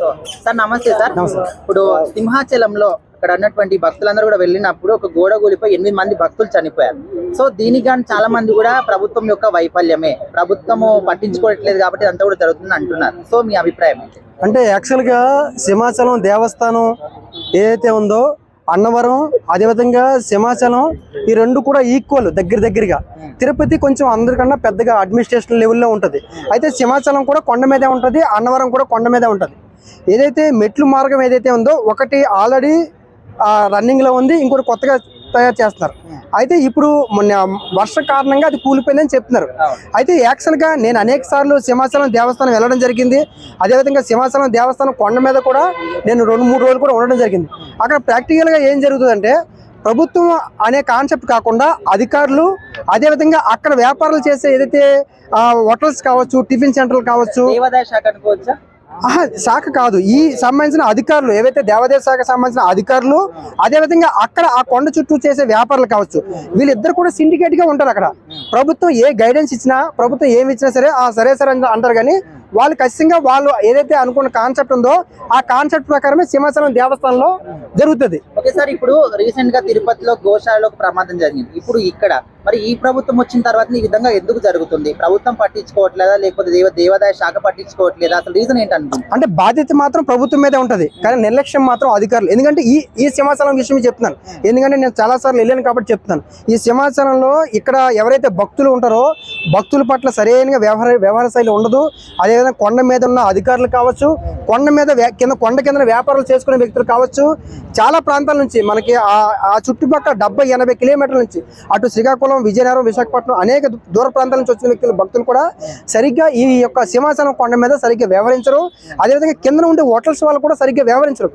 So sir నమస్తే sir. ఇప్పుడు సింహాచలంలో అక్కడ ఉన్నటువంటి భక్తులందరూ కూడా వెళ్ళినప్పుడు ఒక గోడ కూలిపోయి ఎనిమిది మంది భక్తులు చనిపోయారు. సో దీనికి కానీ చాలా మంది కూడా ప్రభుత్వం యొక్క వైఫల్యమే. ప్రభుత్వము పట్టించుకోవట్లేదు కాబట్టి అంతా కూడా జరుగుతుంది అంటున్నారు. సో మీ అభిప్రాయం ఏంటి? అంటే యాక్చువల్గా సింహాచలం దేవస్థానం ఏదైతే ఉందో అన్నవరం అదేవిధంగా సింహాచలం ఈ రెండు కూడా ఈక్వల్ దగ్గర దగ్గరగా. తిరుపతి కొంచెం అందరికన్నా పెద్దగా అడ్మినిస్ట్రేషన్ లెవెల్లో ఉంటుంది. అయితే సింహాచలం కూడా కొండ మీదే ఉంటుంది అన్నవరం కూడా కొండ మీదే ఉంటుంది. ఏదైతే మెట్లు మార్గం ఏదైతే ఉందో ఒకటి ఆల్రెడీ రన్నింగ్లో ఉంది ఇంకోటి కొత్తగా తయారు చేస్తున్నారు. అయితే ఇప్పుడు మొన్న వర్ష కారణంగా అది కూలిపోయిందని చెప్తున్నారు. అయితే యాక్చువల్గా నేను అనేక సార్లు సింహాచలం దేవస్థానం వెళ్ళడం జరిగింది. అదేవిధంగా సింహాచలం దేవస్థానం కొండ మీద కూడా నేను రెండు మూడు రోజులు కూడా ఉండడం జరిగింది. అక్కడ ప్రాక్టికల్గా ఏం జరుగుతుందంటే ప్రభుత్వం అనే కాన్సెప్ట్ కాకుండా అధికారులు అదేవిధంగా అక్కడ వ్యాపారాలు చేసే ఏదైతే హోటల్స్ కావచ్చు టిఫిన్ సెంటర్లు కావచ్చు శాఖ కాదు. ఈ సంబంధించిన అధికారులు ఏవైతే దేవాదేవ శాఖ సంబంధించిన అధికారులు అదేవిధంగా అక్కడ ఆ కొండ చుట్టూ చేసే వ్యాపారులు కావచ్చు వీళ్ళిద్దరు కూడా సిండికేట్గా ఉంటారు అక్కడ. ప్రభుత్వం ఏ గైడెన్స్ ఇచ్చినా ప్రభుత్వం ఏమి ఇచ్చినా సరే ఆ సరే సరే అని అంటారు కానీ వాళ్ళు ఖచ్చితంగా వాళ్ళు ఏదైతే అనుకున్న కాన్సెప్ట్ ఉందో ఆ కాన్సెప్ట్ ప్రకారమే సింహాచలం దేవస్థానంలో జరుగుతుంది. ఓకే సార్ ఇప్పుడు రీసెంట్గా తిరుపతిలో గోశాలలో ప్రమాదం జరిగింది. ఇప్పుడు ఇక్కడ మరి ఈ ప్రభుత్వం వచ్చిన తర్వాత ఈ విధంగా ఎందుకు జరుగుతుంది? ప్రభుత్వం పట్టించుకోవట్లేదా? లేకపోతే దేవ దేవాదాయ శాఖ పట్టించుకోవట్లేదా? అసలు రీజన్ ఏంటనుకుంటున్నారు? అంటే బాధ్యత మాత్రం ప్రభుత్వం మీదే ఉంటది. కానీ నిర్లక్ష్యం మాత్రం అధికారులు. ఎందుకంటే ఈ ఈ సింహాచలం విషయం చెప్తున్నాను. ఎందుకంటే నేను చాలా సార్లు వెళ్ళాను కాబట్టి చెప్తున్నాను. ఈ సింహాచలంలో ఇక్కడ ఎవరైతే భక్తులు ఉంటారో భక్తుల పట్ల సరైన వ్యవహార వ్యవహార శైలి ఉండదు. అదేవిధంగా కొండ మీద ఉన్న అధికారులు కావచ్చు కొండ మీద కింద కొండ కింద వ్యాపారాలు చేసుకునే వ్యక్తులు కావచ్చు. చాలా ప్రాంతాల నుంచి మనకి ఆ చుట్టుపక్కల డెబ్బై ఎనభై కిలోమీటర్ల నుంచి అటు శ్రీకాకుళం విజయనగరం విశాఖపట్నం అనేక దూ- దూర ప్రాంతాల నుంచి వచ్చిన వ్యక్తులు భక్తులు కూడా సరిగ్గా ఈ యొక్క సింహాచలం కొండ మీద సరిగ్గా వ్యవహరించరు. అదేవిధంగా కింద ఉండే హోటల్స్ వాళ్ళు కూడా సరిగ్గా వ్యవహరించరు.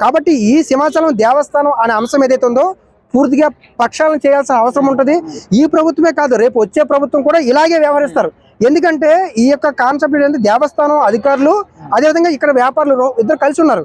కాబట్టి ఈ సింహాచలం దేవస్థానం అనే అంశం ఏదైతే ఉందో పూర్తిగా ప్రక్షాళన చేయాల్సిన అవసరం ఉంటుంది. ఈ ప్రభుత్వమే కాదు రేపు వచ్చే ప్రభుత్వం కూడా ఇలాగే వ్యవహరిస్తారు. ఎందుకంటే ఈ యొక్క కాన్సెప్ట్ ఏంటంటే దేవస్థానం అధికారులు అదేవిధంగా ఇక్కడ వ్యాపారులు ఇద్దరు కలిసి ఉన్నారు.